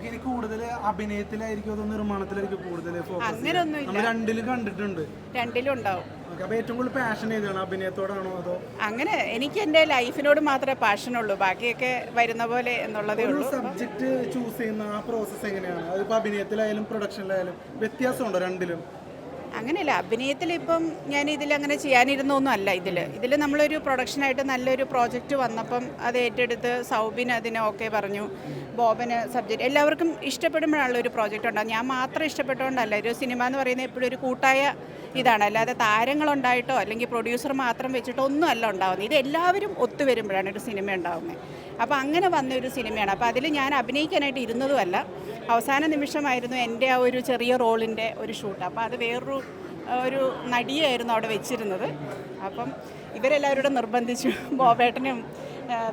Okay ഇനി കൂടുതൽ അഭിനയത്തിലായിരിക്കും അതോ നിർമ്മാണത്തിലായിരിക്കും കൂടുതൽ ഫോക്കസ് അങ്ങനെയൊന്നുമില്ല. നമ്മൾ രണ്ടിലും കണ്ടിട്ടുണ്ട്. രണ്ടിലും ഉണ്ടാവും ഏറ്റവും കൂടുതൽ പാഷൻ ഏതാണ്? അഭിനയത്തോടാണോ അതോ? അങ്ങനെ എനിക്ക് എന്റെ ലൈഫിനോട് മാത്രമേ പാഷനുള്ളൂ ബാക്കിയൊക്കെ വരുന്ന പോലെ എന്നുള്ളതേ ഉള്ളൂ. സബ്ജക്റ്റ് ചൂസ് ചെയ്യുന്ന ആ പ്രോസസ്സ് എങ്ങനെയാണ്? അതിപ്പോ അഭിനയത്തിലായാലും പ്രൊഡക്ഷനിലായാലും വ്യത്യാസമുണ്ടോ രണ്ടിലും? അങ്ങനെയല്ല അഭിനയത്തിൽ ഇപ്പം ഞാൻ ഇതിൽ അങ്ങനെ ചെയ്യാനിരുന്നൊന്നും അല്ല ഇതിൽ ഇതിൽ നമ്മളൊരു പ്രൊഡക്ഷനായിട്ട് നല്ലൊരു പ്രോജക്റ്റ് വന്നപ്പം അത് ഏറ്റെടുത്ത് സൗബിന് അതിന് ഓക്കെ പറഞ്ഞു. ബോബന് സബ്ജക്റ്റ് എല്ലാവർക്കും ഇഷ്ടപ്പെടുമ്പോഴാണല്ലോ ഒരു പ്രോജക്റ്റ് ഉണ്ടാകും ഞാൻ മാത്രം ഇഷ്ടപ്പെട്ടുകൊണ്ടല്ല ഒരു സിനിമ എന്ന് പറയുന്നത് എപ്പോഴും ഒരു കൂട്ടായ ഇതാണ്. അല്ലാതെ താരങ്ങളുണ്ടായിട്ടോ അല്ലെങ്കിൽ പ്രൊഡ്യൂസർ മാത്രം വെച്ചിട്ടോ ഒന്നും അല്ല ഉണ്ടാകുന്നത് ഇത് എല്ലാവരും ഒത്തുവരുമ്പോഴാണ് ഒരു സിനിമ ഉണ്ടാകുന്നത് അപ്പോൾ അങ്ങനെ വന്ന ഒരു സിനിമയാണ്. അപ്പോൾ അതിൽ ഞാൻ അഭിനയിക്കാനായിട്ട് ഇരുന്നതുമല്ല. അവസാന നിമിഷമായിരുന്നു എന്റെ ആ ഒരു ചെറിയ റോളിന്റെ ഒരു ഷൂട്ട്. അപ്പോൾ അത് വേറൊരു ഒരു നടിയായിരുന്നു അവിടെ വെച്ചിരുന്നത്. അപ്പം ഇവരെല്ലാവരോടും നിർബന്ധിച്ചു. ബോബേട്ടനും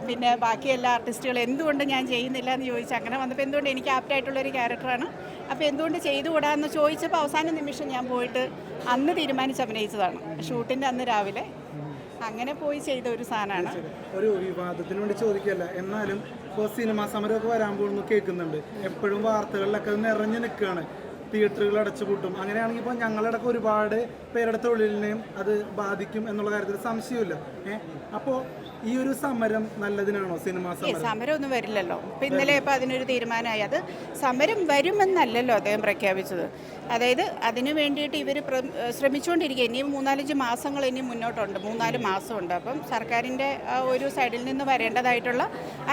പിന്നെ ബാക്കി എല്ലാ ആർട്ടിസ്റ്റുകളും എന്തുകൊണ്ട് ഞാൻ ചെയ്യുന്നില്ല എന്ന് ചോദിച്ചു. അങ്ങനെ വന്നപ്പോൾ എന്തുകൊണ്ട് എനിക്ക് ആപ്റ്റായിട്ടുള്ളൊരു ക്യാരക്ടറാണ്. അപ്പോൾ എന്തുകൊണ്ട് ചെയ്തുകൂടാന്ന് ചോദിച്ചപ്പോൾ അവസാന നിമിഷം ഞാൻ പോയിട്ട് അന്ന് തീരുമാനിച്ച് അഭിനയിച്ചതാണ്. ഷൂട്ടിന്റെ അന്ന് രാവിലെ. അങ്ങനെ പോയി ചെയ്ത ഒരു സാധനമാണ്. ഒരു വിവാദത്തിന് വേണ്ടി ചോദിക്കല്ല എന്നാലും ഇപ്പോൾ സിനിമാ സമരമൊക്കെ വരാൻ പോകുന്നു കേൾക്കുന്നുണ്ട്. എപ്പോഴും വാർത്തകളിലൊക്കെ നിറഞ്ഞു നിൽക്കുകയാണ്. തിയേറ്ററുകൾ അടച്ചുപൂട്ടും. അങ്ങനെയാണെങ്കിൽ ഇപ്പോൾ ഞങ്ങളടക്കം ഒരുപാട് പേരുടെ തൊഴിലിനെയും അത് ബാധിക്കും എന്നുള്ള കാര്യത്തിൽ സംശയമില്ല ഏഹ് അപ്പോൾ ഈ ഒരു സമരം നല്ലതിനാണോ? സിനിമ സമരം. ഒന്നും വരില്ലല്ലോ. ഇപ്പം ഇന്നലെ ഇപ്പം അതിനൊരു തീരുമാനമായി. അത് സമരം വരുമെന്നല്ലല്ലോ അദ്ദേഹം പ്രഖ്യാപിച്ചത്. അതായത് അതിനു വേണ്ടിയിട്ട് ഇവർ ശ്രമിച്ചുകൊണ്ടിരിക്കുക ഇനിയും മൂന്നാലഞ്ച് മാസങ്ങൾ ഇനി മുന്നോട്ടുണ്ട്. മൂന്നാൽ മാസമുണ്ട്. അപ്പം സർക്കാരിന്റെ ഒരു സൈഡിൽ നിന്ന് വരേണ്ടതായിട്ടുള്ള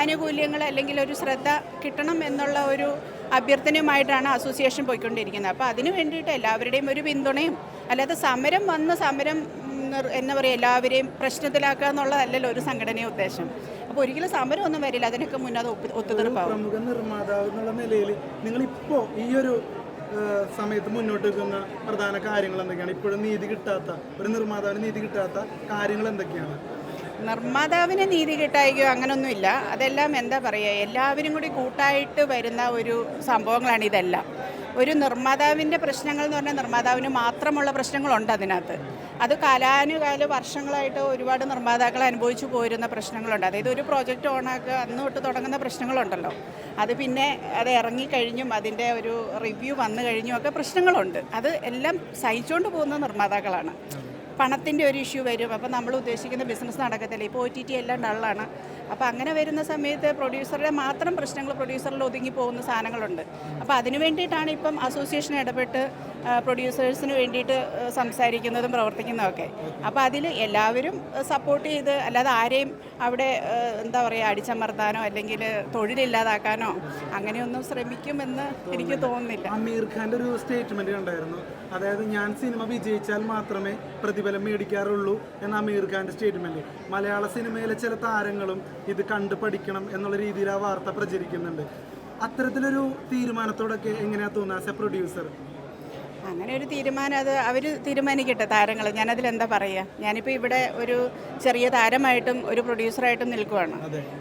ആനുകൂല്യങ്ങൾ അല്ലെങ്കിൽ ഒരു ശ്രദ്ധ കിട്ടണം എന്നുള്ള ഒരു അഭ്യർത്ഥനയുമായിട്ടാണ് അസോസിയേഷൻ പോയിക്കൊണ്ടിരിക്കുന്നത്. അപ്പോൾ അതിനു വേണ്ടിയിട്ട് എല്ലാവരുടെയും ഒരു പിന്തുണയും അല്ലാതെ സമരം വന്ന് സമരം എന്താ പറയുക എല്ലാവരെയും പ്രശ്നത്തിലാക്കുക എന്നുള്ളതല്ലല്ലോ ഒരു സംഘടനയുടെ ഉദ്ദേശം. അപ്പോൾ ഒരിക്കലും സമരമൊന്നും വരില്ല അതിനൊക്കെ മുന്നേ അത് ഒപ്പ് ഒത്തുതീർപ്പാവും പ്രമുഖ നിർമ്മാതാവ് എന്നുള്ള നിലയിൽ നിങ്ങൾ ഇപ്പോൾ ഈ ഒരു സമയത്ത് മുന്നോട്ട് വെക്കുന്ന പ്രധാന കാര്യങ്ങൾ എന്തൊക്കെയാണ്? ഇപ്പോഴും നീതി കിട്ടാത്ത ഒരു നിർമ്മാതാവിന് നീതി കിട്ടാത്ത കാര്യങ്ങൾ എന്തൊക്കെയാണ്? നിർമ്മാതാവിന് നീതി കിട്ടായികയോ അങ്ങനൊന്നുമില്ല. അതെല്ലാം എന്താ പറയുക എല്ലാവരും കൂടി കൂട്ടായിട്ട് വരുന്ന ഒരു സംഭവങ്ങളാണ് ഇതെല്ലാം. ഒരു നിർമ്മാതാവിന്റെ പ്രശ്നങ്ങൾ എന്ന് പറഞ്ഞാൽ നിർമ്മാതാവിന് മാത്രമുള്ള പ്രശ്നങ്ങളുണ്ട് അതിനകത്ത്. അത് കാലാനുകാല വർഷങ്ങളായിട്ട് ഒരുപാട് നിർമ്മാതാക്കൾ അനുഭവിച്ചു പോരുന്ന പ്രശ്നങ്ങളുണ്ട്. അതായത് ഒരു പ്രോജക്റ്റ് ഓണാക്കുക അന്ന് തൊട്ട് തുടങ്ങുന്ന പ്രശ്നങ്ങളുണ്ടല്ലോ. അത് പിന്നെ അത് ഇറങ്ങിക്കഴിഞ്ഞും അതിന്റെ ഒരു റിവ്യൂ വന്നു കഴിഞ്ഞും ഒക്കെ പ്രശ്നങ്ങളുണ്ട്. അത് എല്ലാം സഹിച്ചുകൊണ്ട് പോകുന്ന നിർമ്മാതാക്കളാണ്. പണത്തിന്റെ ഒരു ഇഷ്യൂ വരും. അപ്പോൾ നമ്മൾ ഉദ്ദേശിക്കുന്ന ബിസിനസ് നടക്കത്തില്ല. ഇപ്പോൾ ഒ ടി ടി എല്ലാം ഡള്ളാണ്. അപ്പോൾ അങ്ങനെ വരുന്ന സമയത്ത് പ്രൊഡ്യൂസറുടെ മാത്രം പ്രശ്നങ്ങൾ പ്രൊഡ്യൂസറിൽ ഒതുങ്ങി പോകുന്ന സാധനങ്ങളുണ്ട്. അപ്പോൾ അതിനു വേണ്ടിയിട്ടാണ് ഇപ്പം അസോസിയേഷൻ ഇടപെട്ട് പ്രൊഡ്യൂസേഴ്സിന് വേണ്ടിയിട്ട് സംസാരിക്കുന്നതും പ്രവർത്തിക്കുന്നതൊക്കെ. അപ്പോൾ അതിൽ എല്ലാവരും സപ്പോർട്ട് ചെയ്ത് അല്ലാതെ ആരെയും അവിടെ എന്താ പറയുക അടിച്ചമർത്താനോ അല്ലെങ്കിൽ തൊഴിലില്ലാതാക്കാനോ അങ്ങനെയൊന്നും ശ്രമിക്കുമെന്ന് എനിക്ക് തോന്നുന്നില്ല. അമീർ ഖാന്റെ ഒരു സ്റ്റേറ്റ്മെന്റ് കണ്ടായിരുന്നു. അതായത് ഞാൻ സിനിമ വിജയിച്ചാൽ മാത്രമേ പ്രതിഫലം മേടിക്കാറുള്ളൂ എന്ന അമീർ ഖാന്റെ സ്റ്റേറ്റ്മെന്റ് മലയാള സിനിമയിലെ ചില താരങ്ങളും ഇത് കണ്ടു പഠിക്കണം എന്നുള്ള രീതിയിൽ ആ വാർത്ത പ്രചരിക്കുന്നുണ്ട്. അത്തരത്തിലൊരു തീരുമാനത്തോടൊക്കെ എങ്ങനെയാ തോന്നുക ആസ് എ പ്രൊഡ്യൂസർ അങ്ങനെ ഒരു തീരുമാനം അത് അവർ തീരുമാനിക്കട്ടെ താരങ്ങൾ ഞാനതിലെന്താ പറയുക ഞാനിപ്പോൾ ഇവിടെ ഒരു ചെറിയ താരമായിട്ടും ഒരു പ്രൊഡ്യൂസറായിട്ടും നിൽക്കുവാണ്.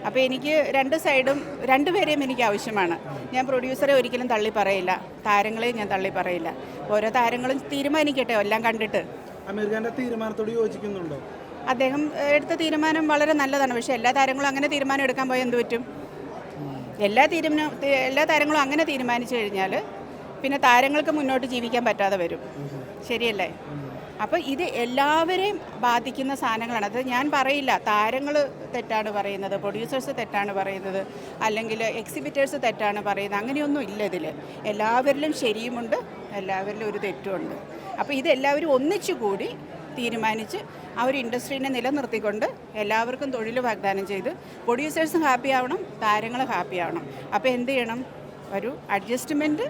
അപ്പോൾ എനിക്ക് രണ്ട് സൈഡും രണ്ടുപേരെയും എനിക്ക് ആവശ്യമാണ്. ഞാൻ പ്രൊഡ്യൂസറെ ഒരിക്കലും തള്ളി പറയില്ല. താരങ്ങളെയും ഞാൻ തള്ളി പറയില്ല. ഓരോ താരങ്ങളും തീരുമാനിക്കട്ടെ എല്ലാം കണ്ടിട്ട്. അമീർ ഖാന്റെ തീരുമാനത്തോട് യോജിക്കുന്നുണ്ടോ? അദ്ദേഹം എടുത്ത തീരുമാനം വളരെ നല്ലതാണ്. പക്ഷേ എല്ലാ താരങ്ങളും അങ്ങനെ തീരുമാനം എടുക്കാൻ പോയാൽ എന്ത് പറ്റും? എല്ലാ തീരുമാനം എല്ലാ താരങ്ങളും അങ്ങനെ തീരുമാനിച്ചു കഴിഞ്ഞാൽ പിന്നെ താരങ്ങൾക്ക് മുന്നോട്ട് ജീവിക്കാൻ പറ്റാതെ വരും. ശരിയല്ലേ? അപ്പോൾ ഇത് എല്ലാവരെയും ബാധിക്കുന്ന സാധനങ്ങളാണ്. അത് ഞാൻ പറയില്ല. താരങ്ങൾ തെറ്റാണ് പറയുന്നത്. പ്രൊഡ്യൂസേഴ്സ് തെറ്റാണ് പറയുന്നത്. അല്ലെങ്കിൽ എക്സിബിറ്റേഴ്സ് തെറ്റാണ് പറയുന്നത്. അങ്ങനെയൊന്നും ഇല്ല ഇതിൽ എല്ലാവരിലും ശരിയുമുണ്ട്. എല്ലാവരിലും ഒരു തെറ്റുമുണ്ട്. അപ്പോൾ ഇത് എല്ലാവരും ഒന്നിച്ചു കൂടി തീരുമാനിച്ച് ആ ഒരു ഇൻഡസ്ട്രീനെ നിലനിർത്തിക്കൊണ്ട് എല്ലാവർക്കും തൊഴിൽ വാഗ്ദാനം ചെയ്ത് പ്രൊഡ്യൂസേഴ്സും ഹാപ്പി ആവണം താരങ്ങളും ഹാപ്പി ആവണം. അപ്പോൾ എന്ത് ചെയ്യണം? ഒരു അഡ്ജസ്റ്റ്മെന്റ്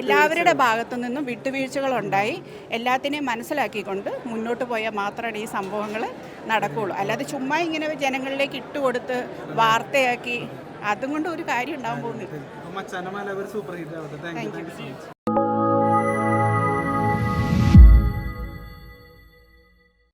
എല്ലാവരുടെ ഭാഗത്തു നിന്നും വിട്ടുവീഴ്ചകളുണ്ടായി എല്ലാത്തിനെയും മനസ്സിലാക്കിക്കൊണ്ട് മുന്നോട്ട് പോയാൽ മാത്രമാണ് ഈ സംഭവങ്ങൾ നടക്കുകയുള്ളൂ. അല്ലാതെ ചുമ്മാ ഇങ്ങനെ ജനങ്ങളിലേക്ക് ഇട്ടുകൊടുത്ത് വാർത്തയാക്കി അതും കൊണ്ട് ഒരു കാര്യം ഉണ്ടാകാൻ പോകുന്നില്ല.